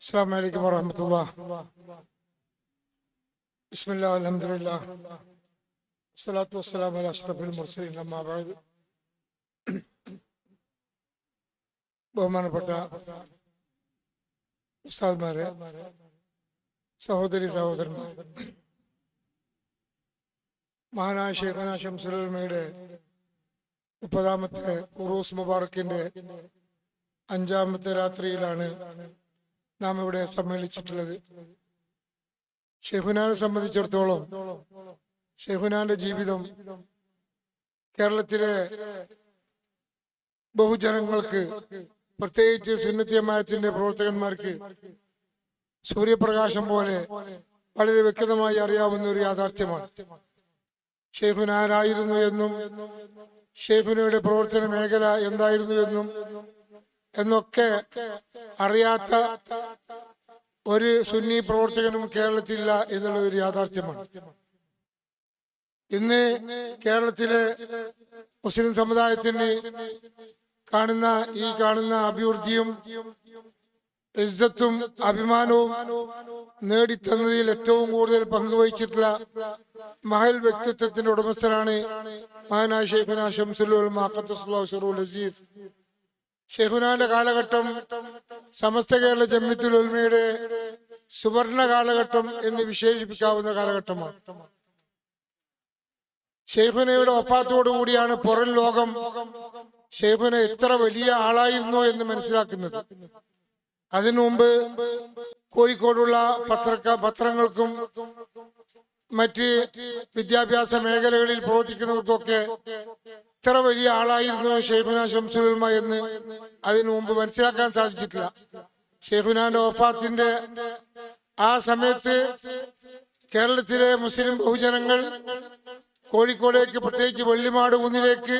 السلام عليكم ورحمة الله بسم الله والحمد لله الصلاة والسلام على أشرف المرسلين أما بعد ബഹുമാനപ്പെട്ട ഉസ്താദ്മാരെ സഹോദരി സഹോദരന്മാർ മഹാനായ ഷേഖന ഷംസുലമയുടെ മുപ്പതാമത്തെ ഉറൂസ് മുബാറക്കിന്റെ അഞ്ചാമത്തെ രാത്രിയിലാണ് നാം ഇവിടെ സമ്മേളിച്ചിട്ടുള്ളത്. ഷെഹുനാനെ സംബന്ധിച്ചിടത്തോളം ഷെഹുനാന്റെ ജീവിതം കേരളത്തിലെ ബഹുജനങ്ങൾക്ക് പ്രത്യേകിച്ച് സുന്നത്തിയമായത്തിന്റെ പ്രവർത്തകന്മാർക്ക് സൂര്യപ്രകാശം പോലെ വളരെ വ്യക്തമായി അറിയാവുന്ന ഒരു യാഥാർത്ഥ്യമാണ്. ഷെയ്ഖുനാരായിരുന്നു എന്നും ഷെയ്ഖുനയുടെ പ്രവർത്തന മേഖല എന്തായിരുന്നു എന്നും എന്നൊക്കെ അറിയാത്ത ഒരു സുന്നി പ്രവർത്തകനും കേരളത്തിലില്ല എന്നുള്ളത് ഒരു യാഥാർത്ഥ്യമാണ്. ഇന്ന് കേരളത്തിലെ മുസ്ലിം സമുദായത്തിന് കാണുന്ന ഈ കാണുന്ന അഭിവൃദ്ധിയും ഇജ്ജത്തും അഭിമാനവും നേടിത്തന്നതിൽ ഏറ്റവും കൂടുതൽ പങ്കുവഹിച്ചിട്ടുള്ള മഹൽ വ്യക്തിത്വത്തിന്റെ ഉടമസ്ഥനാണ് മഹാനായ ഷെയ്ഖുന ഷംസുൽ അസീസ് ഷെഹുനാന്റെ കാലഘട്ടം സമസ്ത കേരള ജമ്മിത്തുൽ ഉൽമയുടെ സുവർണ കാലഘട്ടം എന്ന് വിശേഷിപ്പിക്കാവുന്ന കാലഘട്ടമാണ്. ഷെയ്ഖുനയുടെ ഒപ്പാത്തോടുകൂടിയാണ് പുറം ലോകം ഷെയ്ഖുന എത്ര വലിയ ആളായിരുന്നു എന്ന് മനസ്സിലാക്കുന്നത്. അതിനു മുമ്പ് കോഴിക്കോടുള്ള പത്രക്ക പത്രങ്ങൾക്കും മറ്റ് വിദ്യാഭ്യാസ മേഖലകളിൽ പ്രവർത്തിക്കുന്നവർക്കൊക്കെ ഇത്ര വലിയ ആളായിരുന്നു ഷെയ്ഖുന ഷംസുൽമ എന്ന് അതിനു മുമ്പ് മനസ്സിലാക്കാൻ സാധിച്ചിട്ടില്ല. ഷെയ്ഖുനാന്റെ ഒഫാത്തിന്റെ ആ സമയത്ത് കേരളത്തിലെ മുസ്ലിം ബഹുജനങ്ങൾ കോഴിക്കോടേക്ക് പ്രത്യേകിച്ച് വെള്ളിമാട് കുന്നിലേക്ക്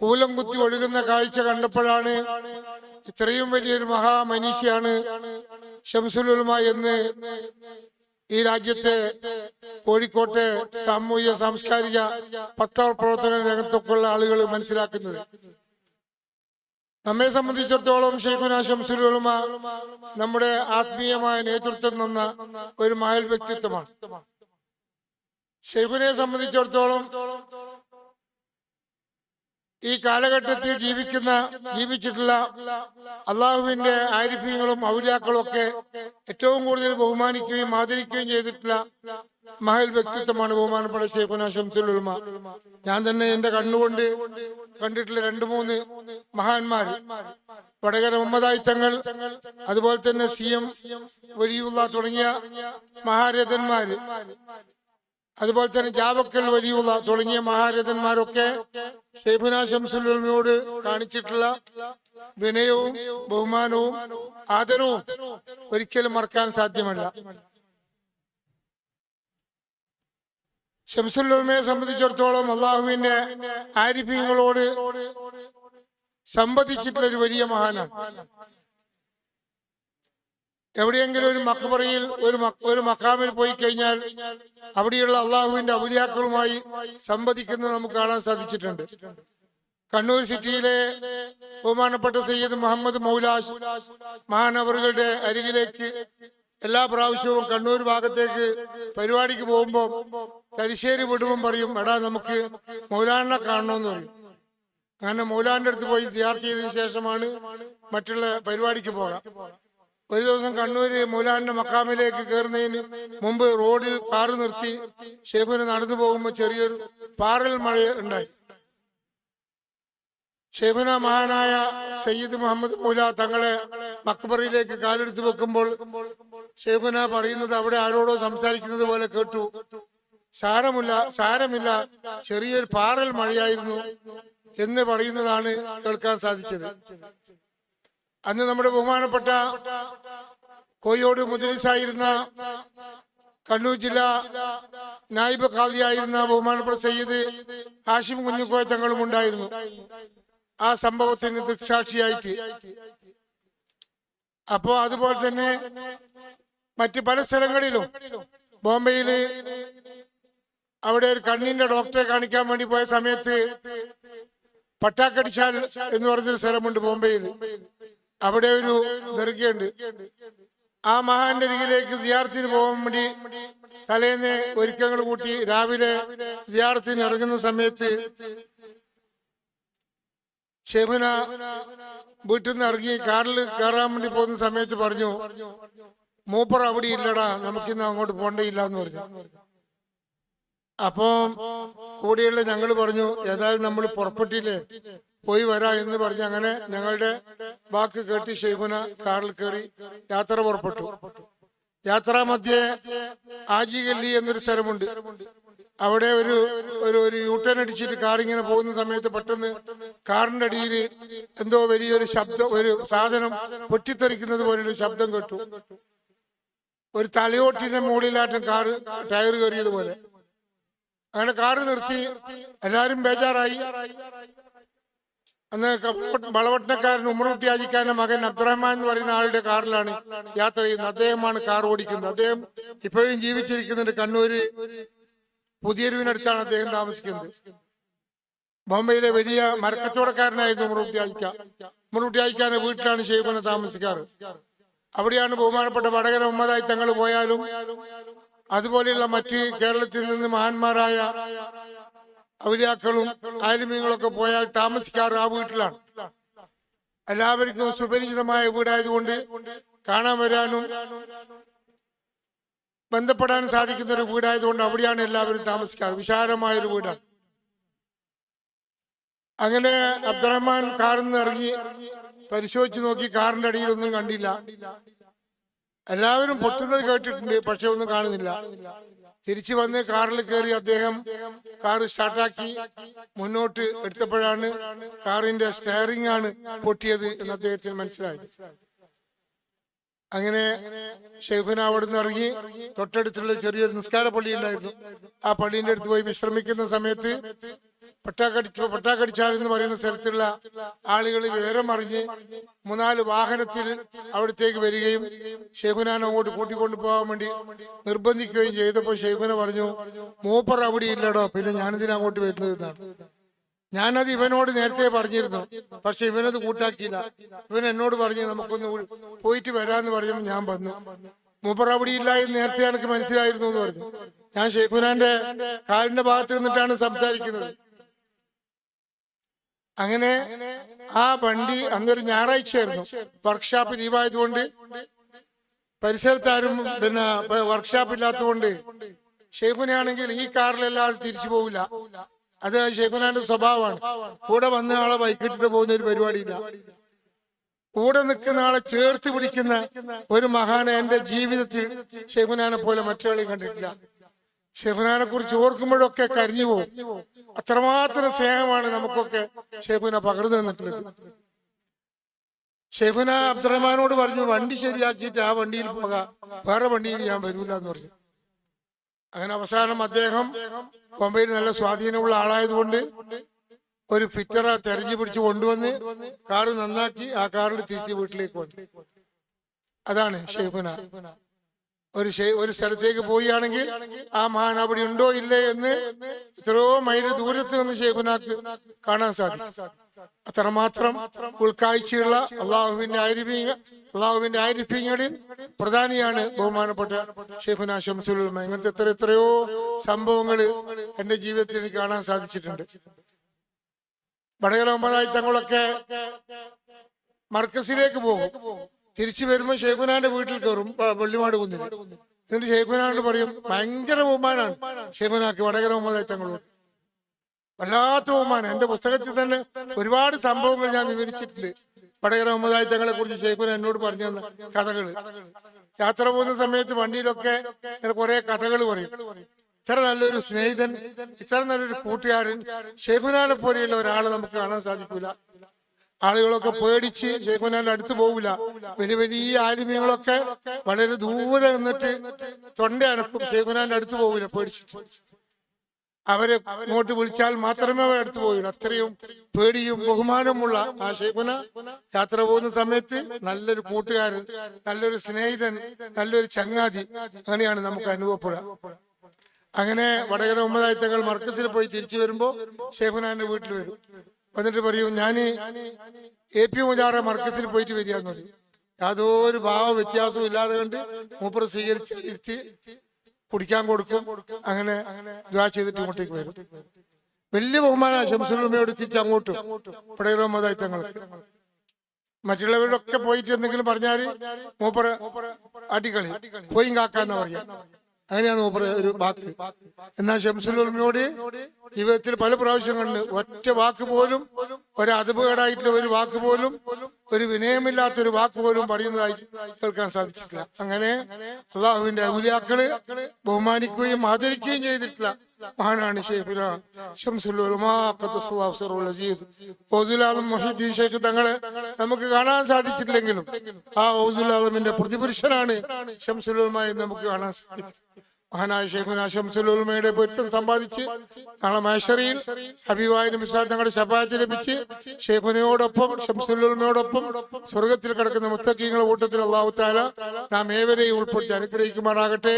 കൂലം കുത്തി ഒഴുകുന്ന കാഴ്ച കണ്ടപ്പോഴാണ് ഇത്രയും വലിയൊരു മഹാമനീഷിയാണ് ഷംസുലുൽമ എന്ന് ഈ രാജ്യത്തെ കോഴിക്കോട്ടെ സാമൂഹ്യ സാംസ്കാരിക പത്രപ്രവർത്തന രംഗത്തൊക്കെയുള്ള ആളുകൾ മനസ്സിലാക്കുന്നത്. നമ്മെ സംബന്ധിച്ചിടത്തോളം ഷെയ്ഖുന ഷംസുലുൽമ നമ്മുടെ ആത്മീയമായ നേതൃത്വം നിന്ന ഒരു മഹൽ വ്യക്തിത്വമാണ്. ഷെയ്ഖുനെ സംബന്ധിച്ചിടത്തോളം ഈ കാലഘട്ടത്തിൽ ജീവിക്കുന്ന ജീവിച്ചിട്ടുള്ള അള്ളാഹുവിന്റെ ആരിഫ്യങ്ങളും ഔര്യാക്കളും ഒക്കെ ഏറ്റവും കൂടുതൽ ബഹുമാനിക്കുകയും ആദരിക്കുകയും ചെയ്തിട്ടുള്ള മഹൽ വ്യക്തിത്വമാണ് ബഹുമാനപ്പെട്ട ഷെയ്ഖുന ഷംസുൽ ഉൽമ ഞാൻ തന്നെ എന്റെ കണ്ണുകൊണ്ട് കണ്ടിട്ടുള്ള രണ്ടു മൂന്ന് മഹാന്മാർ വടകര മുഹമ്മദായി തങ്ങൾ അതുപോലെ തന്നെ സി എം വലിയുള്ള തുടങ്ങിയ മഹാരഥന്മാര് അതുപോലെ തന്നെ ജാവക്കൽ വലിയുള്ള തുടങ്ങിയ മഹാരഥന്മാരൊക്കെ ഷെയ്ഫുന ഷംസുലമയോട് കാണിച്ചിട്ടുള്ള വിനയവും ബഹുമാനവും ആദരവും ഒരിക്കലും മറക്കാൻ സാധ്യമല്ല. ഷംസുല്ലമയെ സംബന്ധിച്ചിടത്തോളം അള്ളാഹുവിന്റെ ആരിഫ്യങ്ങളോട് സംബന്ധിച്ചിട്ടുള്ള ഒരു വലിയ മഹാനാണ്. എവിടെയെങ്കിലും ഒരു മക്കബറയിൽ ഒരു ഒരു മക്കാമിൽ പോയി കഴിഞ്ഞാൽ അവിടെയുള്ള അള്ളാഹുവിന്റെ ഔലിയാക്കളുമായി സംവദിക്കുന്നത് നമുക്ക് കാണാൻ സാധിച്ചിട്ടുണ്ട്. കണ്ണൂർ സിറ്റിയിലെ ബഹുമാനപ്പെട്ട സയ്യിദ് മുഹമ്മദ് മൗലാഷ് മഹാനവറുകളുടെ അരികിലേക്ക് എല്ലാ പ്രാവശ്യവും കണ്ണൂർ ഭാഗത്തേക്ക് പരിപാടിക്ക് പോകുമ്പോൾ തലശ്ശേരി വിടുമ്പം പറയും എടാ നമുക്ക് മൗലാനെ കാണണമെന്ന് പറയും. അങ്ങനെ മൗലാന്റെ അടുത്ത് പോയി സിയാർ ചെയ്തതിനു ശേഷമാണ് മറ്റുള്ള പരിപാടിക്ക് പോകാം. ഒരു ദിവസം കണ്ണൂര് മൂലാന്റെ മക്കാമിലേക്ക് കയറുന്നതിന് മുമ്പ് റോഡിൽ കാറ് നിർത്തി ഷെയ്ഖുന് നടന്നു പോകുമ്പോൾ ചെറിയൊരു പാറൽ മഴ ഉണ്ടായി. ഷെയ്ഖുന മഹാനായ സയ്യിദ് മുഹമ്മദ് മൂല തങ്ങളെ മക്ബറിലേക്ക് കാലെടുത്ത് വെക്കുമ്പോൾ ഷെയ്ഖുന പറയുന്നത് അവിടെ ആരോടോ സംസാരിക്കുന്നത് പോലെ കേട്ടു. സാരമില്ല സാരമില്ല ചെറിയൊരു പാറൽ മഴയായിരുന്നു എന്ന് പറയുന്നതാണ് കേൾക്കാൻ സാധിച്ചത്. അന്ന് നമ്മുടെ ബഹുമാനപ്പെട്ട കോയോട് മുദ്രിസായിരുന്ന കണ്ണൂർ ജില്ല നായിബ് ഖാദിയായിരുന്ന ബഹുമാനപ്പെട്ട സയ്യിദ് ഹാഷിം കുഞ്ഞുക്കോയ തങ്ങളും ഉണ്ടായിരുന്നു. ആ സംഭവത്തിന് ദൃക്സാക്ഷിയായിട്ട്. അപ്പോ അതുപോലെ തന്നെ മറ്റ് പല സ്ഥലങ്ങളിലും ബോംബെയിൽ അവിടെ ഒരു കണ്ണിന്റെ ഡോക്ടറെ കാണിക്കാൻ വേണ്ടി പോയ സമയത്ത് പട്ടാക്കടിച്ചാൽ എന്ന് പറഞ്ഞൊരു സ്ഥലമുണ്ട് ബോംബെയിൽ അവിടെ ഒരു ദർഗയുണ്ട്. ആ മഹാന്റെ അരികിലേക്ക് സിയാർത്തിന് പോകാൻ വേണ്ടി തലേന്ന് ഒരുക്കങ്ങൾ കൂട്ടി രാവിലെ സിയാർത്തിന് ഇറങ്ങുന്ന സമയത്ത് ഷെഫിന വീട്ടിൽ നിന്ന് ഇറങ്ങി കാറിൽ കയറാൻ വേണ്ടി പോകുന്ന സമയത്ത് പറഞ്ഞു മൂപ്പർ അവിടെ ഇല്ലടാ നമുക്കിന്ന് അങ്ങോട്ട് പോണ്ടയില്ല എന്ന് പറഞ്ഞു. അപ്പം കൂടെയുള്ള ഞങ്ങൾ പറഞ്ഞു ഏതായാലും നമ്മൾ പുറപ്പെട്ടില്ലേ? പോയി വരാ എന്ന് പറഞ്ഞ് അങ്ങനെ ഞങ്ങളുടെ വാക്ക് കേട്ട് ഷെയ്ഖുന കാറിൽ കയറി യാത്ര പുറപ്പെട്ടു. യാത്രാ മധ്യേ ആജിഗല്ലി എന്നൊരു സ്ഥലമുണ്ട്. അവിടെ ഒരു ഒരു ഒരു യൂട്ടേൺ അടിച്ചിട്ട് കാർ ഇങ്ങനെ പോകുന്ന സമയത്ത് പെട്ടെന്ന് കാറിന്റെ അടിയിൽ എന്തോ വലിയൊരു ശബ്ദം ഒരു സാധനം പൊട്ടിത്തെറിക്കുന്നത് പോലൊരു ശബ്ദം കേട്ടു. ഒരു തലയോട്ടിന്റെ മുകളിലായിട്ടും കാറ് ടയർ കയറിയത് പോലെ അങ്ങനെ കാറ് നിർത്തി. എല്ലാരും ബേജാറായി. അന്ന് വളവട്ടക്കാരൻ ഉമ്മറുട്ടി ആജിക്കാരന്റെ മകൻ അബ്ദുറഹ്മാൻ എന്ന് പറയുന്ന ആളുടെ കാറിലാണ് യാത്ര ചെയ്യുന്നത്. അദ്ദേഹമാണ് കാർ ഓടിക്കുന്നത്. അദ്ദേഹം ഇപ്പോഴും ജീവിച്ചിരിക്കുന്നുണ്ട് കണ്ണൂര്. പുതിയരുവിനടുത്താണ് അദ്ദേഹം താമസിക്കുന്നത്. ബോംബെയിലെ വലിയ മരക്കച്ചവടക്കാരനായിരുന്നു ഉമ്മറുട്ടി ആയിക്ക ഉമ്മറുട്ടി ആയിക്കാന്റെ വീട്ടിലാണ് ഷെയ്ഖുന താമസിക്കാറ്. അവിടെയാണ് ബഹുമാനപ്പെട്ട വടകര ഉമ്മതായി തങ്ങൾ പോയാലും അതുപോലെയുള്ള മറ്റ് കേരളത്തിൽ നിന്ന് മഹാന്മാരായ ഔലിയാക്കളും ആലിമ്യങ്ങളൊക്കെ പോയാൽ താമസിക്കാറ് ആ വീട്ടിലാണ്. എല്ലാവർക്കും സുപരിചിതമായ വീടായതുകൊണ്ട് കാണാൻ വരാനും ബന്ധപ്പെടാൻ സാധിക്കുന്ന ഒരു വീടായതുകൊണ്ട് അവിടെയാണ് എല്ലാവരും താമസിക്കാറ്. വിശാലമായ ഒരു വീടാണ്. അങ്ങനെ അബ്ദുറഹ്മാൻ കാറിൽ നിന്ന് ഇറങ്ങി പരിശോധിച്ചു നോക്കി കാറിന്റെ അടിയിലൊന്നും കണ്ടില്ല. എല്ലാവരും പൊട്ടുന്നത് കേട്ടിട്ടുണ്ട് പക്ഷെ ഒന്നും കാണുന്നില്ല. തിരിച്ചു വന്ന് കാറിൽ കയറി അദ്ദേഹം കാർ സ്റ്റാർട്ടാക്കി മുന്നോട്ട് എടുത്തപ്പോഴാണ് കാറിന്റെ സ്റ്റയറിംഗ് ആണ് പൊട്ടിയത് എന്ന് അദ്ദേഹത്തിന് മനസ്സിലായി. അങ്ങനെ ഷെയ്ഖുന അവിടെ നിന്ന് ഇറങ്ങി തൊട്ടടുത്തുള്ള ചെറിയൊരു നിസ്കാര പള്ളി ഉണ്ടായിരുന്നു ആ പള്ളിന്റെ അടുത്ത് പോയി വിശ്രമിക്കുന്ന സമയത്ത് പട്ടാക്കടിച്ച് പട്ടാക്കടിച്ചാൽ എന്ന് പറയുന്ന സ്ഥലത്തുള്ള ആളുകൾ വിവരം അറിഞ്ഞ് മൂന്നാൽ വാഹനത്തിൽ അവിടത്തേക്ക് വരികയും ഷെയ്ഖുനാൻ അങ്ങോട്ട് കൂട്ടിക്കൊണ്ടു പോകാൻ വേണ്ടി നിർബന്ധിക്കുകയും ചെയ്തപ്പോൾ ഷെയ്ഖുന പറഞ്ഞു മൂപ്പർ അവിടെ ഇല്ലടോ പിന്നെ ഞാനിതിന് അങ്ങോട്ട് വരുന്നത് എന്നാണ്. ഞാനത് ഇവനോട് നേരത്തെ പറഞ്ഞിരുന്നു പക്ഷെ ഇവനത് കൂട്ടാക്കിയില്ല. ഇവൻ എന്നോട് പറഞ്ഞു നമുക്കൊന്ന് പോയിട്ട് വരാന്ന് പറഞ്ഞു ഞാൻ വന്നു. മൂപ്പർ അവിടെ ഇല്ല എന്ന് നേരത്തെ എനിക്ക് മനസ്സിലായിരുന്നു എന്ന് പറഞ്ഞു. ഞാൻ ഷെയ്ഖുനാന്റെ കാലിന്റെ ഭാഗത്ത് നിന്നിട്ടാണ് സംസാരിക്കുന്നത്. അങ്ങനെ ആ വണ്ടി അന്നൊരു ഞായറാഴ്ചയായിരുന്നു വർക്ക്ഷോപ്പ് ലീവായതുകൊണ്ട് പരിസരത്താരും പിന്നെ വർക്ക്ഷോപ്പ് ഇല്ലാത്തതുകൊണ്ട് ഷെയ്ഖുനാണെങ്കിൽ ഈ കാറിലല്ലാതെ തിരിച്ചു പോവില്ല. അത് ഷെയ്ഖുനാന്റെ സ്വഭാവമാണ്. കൂടെ വന്ന ആളെ ബൈക്കിട്ടിട്ട് പോകുന്ന ഒരു പരിപാടിയില്ല. കൂടെ നിൽക്കുന്ന ആളെ ചേർത്ത് പിടിക്കുന്ന ഒരു മഹാനെ എന്റെ ജീവിതത്തിൽ ഷെയ്ഖുനാനെ പോലെ മറ്റൊരാളെയും കണ്ടിട്ടില്ല. ഷെയ്ഖുനാനെ കുറിച്ച് ഓർക്കുമ്പോഴൊക്കെ കരിഞ്ഞു പോകും അത്രമാത്രം സ്നേഹമാണ് നമുക്കൊക്കെ ഷെബുന പകർന്നു തന്നിട്ടുള്ളത്. ഷെബുന അബ്ദുറഹ്മാനോട് പറഞ്ഞു വണ്ടി ശരിയാക്കിയിട്ട് ആ വണ്ടിയിൽ പോകാം. വേറെ വണ്ടിയിൽ ഞാൻ വരൂല എന്ന് പറഞ്ഞു. അങ്ങനെ അവസാനം അദ്ദേഹം ബോംബെയിൽ നല്ല സ്വാധീനമുള്ള ആളായതുകൊണ്ട് ഒരു ഫിറ്റർ തെരഞ്ഞു പിടിച്ച് കൊണ്ടുവന്ന് കാറ് നന്നാക്കി ആ കാറിൽ തിരിച്ച് വീട്ടിലേക്ക് വന്നു അതാണ് ഷെയ്ഖുന ഒരു ഒരു സ്ഥലത്തേക്ക് പോവുകയാണെങ്കിൽ ആ മഹാൻ അവിടെ ഉണ്ടോ ഇല്ലേ എന്ന് എത്രയോ മൈൽ ദൂരത്ത് നിന്ന് ഷെയ്ഖുനാക്ക് കാണാൻ സാധിക്കും. അത്രമാത്രം ഉൾക്കാഴ്ചയുള്ള അള്ളാഹുവിന്റെ ആരിഫീങ്ങ അള്ളാഹുവിന്റെ ആരിഫീങ്ങളിൽ പ്രധാനിയാണ് ബഹുമാനപ്പെട്ട ഷെയ്ഖുന ഷംസുൽ ഉലമ. ഇങ്ങനത്തെ എത്ര എത്രയോ സംഭവങ്ങൾ എന്റെ ജീവിതത്തിൽ എനിക്ക് കാണാൻ സാധിച്ചിട്ടുണ്ട്. വടകര ഒമ്പതായി തങ്ങളൊക്കെ മർക്കസിലേക്ക് പോകും. തിരിച്ചു വരുമ്പോ ഷേഖുനാന്റെ വീട്ടിൽ കയറും വെള്ളിമാട് കുന്നിൽ എന്നിട്ട് ഷേഖുനാനോട് പറയും ഭയങ്കര ബഹുമാനാണ്. ഷേഖുനാക്ക് വടകര മുഹമ്മദ് വല്ലാത്ത ബഹുമാനം. എന്റെ പുസ്തകത്തിൽ തന്നെ ഒരുപാട് സംഭവങ്ങൾ ഞാൻ വിവരിച്ചിട്ടുണ്ട്. വടകര ഒമ്പതായി തങ്ങളെ കുറിച്ച് ഷേഖുന എന്നോട് പറഞ്ഞു തന്ന കഥകൾ. യാത്ര പോകുന്ന സമയത്ത് വണ്ടിയിലൊക്കെ കുറെ കഥകൾ പറയും. ഇത്ര നല്ലൊരു സ്നേഹിതൻ ഇത്ര നല്ലൊരു കൂട്ടുകാരൻ ഷെയ്ഖുനാനെ പോലെയുള്ള ഒരാളെ നമുക്ക് കാണാൻ സാധിക്കൂല. ആളുകളൊക്കെ പേടിച്ച് ഷെയ്ഖുനാന്റെ അടുത്ത് പോകില്ല വലിയ വലിയ ആലിമ്യങ്ങളൊക്കെ വളരെ ദൂരെ നിന്നിട്ട് തൊണ്ട അനക്കും. ഷെയ്ഖുനാന്റെ അടുത്ത് പോകില്ല പേടിച്ചിട്ട്. അവരെ ഇങ്ങോട്ട് വിളിച്ചാൽ മാത്രമേ അവരെ അടുത്ത് പോയുള്ളൂ അത്രയും പേടിയും ബഹുമാനമുള്ള ആ ഷെയ്ഖുന യാത്ര പോകുന്ന സമയത്ത് നല്ലൊരു കൂട്ടുകാരൻ നല്ലൊരു സ്നേഹിതൻ നല്ലൊരു ചങ്ങാതി അങ്ങനെയാണ് നമുക്ക് അനുഭവപ്പെടുക. അങ്ങനെ വടകര ഒമ്പതാഴ്ചകൾ മർക്കസിൽ പോയി തിരിച്ചു വരുമ്പോ ഷെയ്ഖുനാന്റെ വീട്ടിൽ വരും. എന്നിട്ട് പറയും ഞാൻ എ പി മുജാറ മർക്കസിൽ പോയിട്ട് വരികയെന്ന് പറയും. യാതൊരു ഭാവ വ്യത്യാസവും ഇല്ലാതെ കണ്ട് മൂപ്പർ സ്വീകരിച്ച് ഇരുത്തി കുടിക്കാൻ കൊടുക്കും. അങ്ങനെ ദ്വാ ചെയ്തിട്ട് ഇങ്ങോട്ടേക്ക് വരും. വലിയ ബഹുമാന ശംസുലമയോട് തിരിച്ച് അങ്ങോട്ടും. മതായിത്തങ്ങൾക്ക് മറ്റുള്ളവരുടെ ഒക്കെ പോയിട്ട് എന്തെങ്കിലും പറഞ്ഞാൽ മൂപ്പർ അടികളി. പോയി കാക്കാന്ന് പറയാ. അങ്ങനെയാണ് മൂപ്പറ് ഒരു വാക്ക്. എന്നാൽ ഷംസുലുലമയോട് ജീവിതത്തിൽ പല പ്രാവശ്യങ്ങളുണ്ട് ഒറ്റ വാക്ക് പോലും ഒരു അതുപകേടായിട്ടുള്ള ഒരു വാക്ക് പോലും ഒരു വിനയമില്ലാത്തൊരു വാക്ക് പോലും പറയുന്നതായി കേൾക്കാൻ സാധിച്ചിട്ടില്ല. അങ്ങനെ അള്ളാഹുവിന്റെ ഔലിയാക്കൾ ബഹുമാനിക്കുകയും ആദരിക്കുകയും ചെയ്തിട്ടില്ല. മഹാനാണ് മുഹീദ്ദീൻ ഷെയ്ഖ് തങ്ങളെ നമുക്ക് കാണാൻ സാധിച്ചിട്ടില്ലെങ്കിലും ആ ഫൗസുൽ ആലമിന്റെ പ്രതിപുരുഷനാണ് ഷംസുലുമായി നമുക്ക് കാണാൻ സാധിക്കും. മഹാനായ ഷെയ്ഖുന ശംസുൽ ഉലമയുടെ പൊരുത്തം സമ്പാദിച്ച് നാളെ മാഷറിയിൽ നബി സ്വല്ലല്ലാഹു തങ്ങളുടെ ശപാത്ത് ലഭിച്ച് ഷെയ്ഖുനയോടൊപ്പം ശംസുൽ ഉലമയോടൊപ്പം സ്വർഗത്തിൽ കിടക്കുന്ന മുത്തക്കീങ്ങളുടെ കൂട്ടത്തിൽ അള്ളാഹു താല നാം ഏവരെയും ഉൾപ്പെടുത്തി അനുഗ്രഹിക്കുമാറാകട്ടെ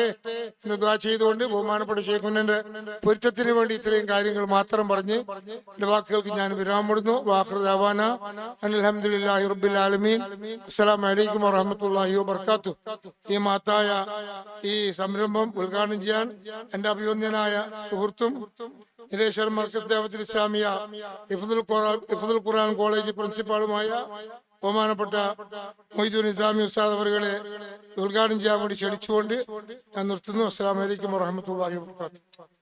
എന്ന് ദ്വാ ചെയ്തുകൊണ്ട് ബഹുമാനപ്പെട്ട ഷെയ്ഖുനന്റെ പൊരുത്തത്തിന് വേണ്ടി ഇത്രയും കാര്യങ്ങൾ മാത്രം പറഞ്ഞ് എന്റെ വാക്കുകൾക്ക് ഞാൻ വിരാമിടുന്നു വാഹൃദാവാന അലഹമുല്ലാഹി വർക്കാത്തു ഈ മാത്തായ ഈ സംരംഭം ഉദ്ഘാടനം ചെയ്യാൻ എന്റെ അഭിവന്ദ്യനായ സുഹൃത്തും നിലേശ്വർ മർക്കസ് ദേവത്തിൽ ഇസ്ലാമിയ ഇഫുദുൽ ഇഫുദുൽ ഖുർആൻ കോളേജ് പ്രിൻസിപ്പാളുമായ ബഹുമാനപ്പെട്ട മൊയ്തു നിസാമി ഉസ്താദ് അവരുകളെ ഉദ്ഘാടനം ചെയ്യാൻ വേണ്ടി ക്ഷണിച്ചുകൊണ്ട് ഞാൻ നിർത്തുന്നു. അസ്സാം വലൈക്കും വബർക്കാത്തു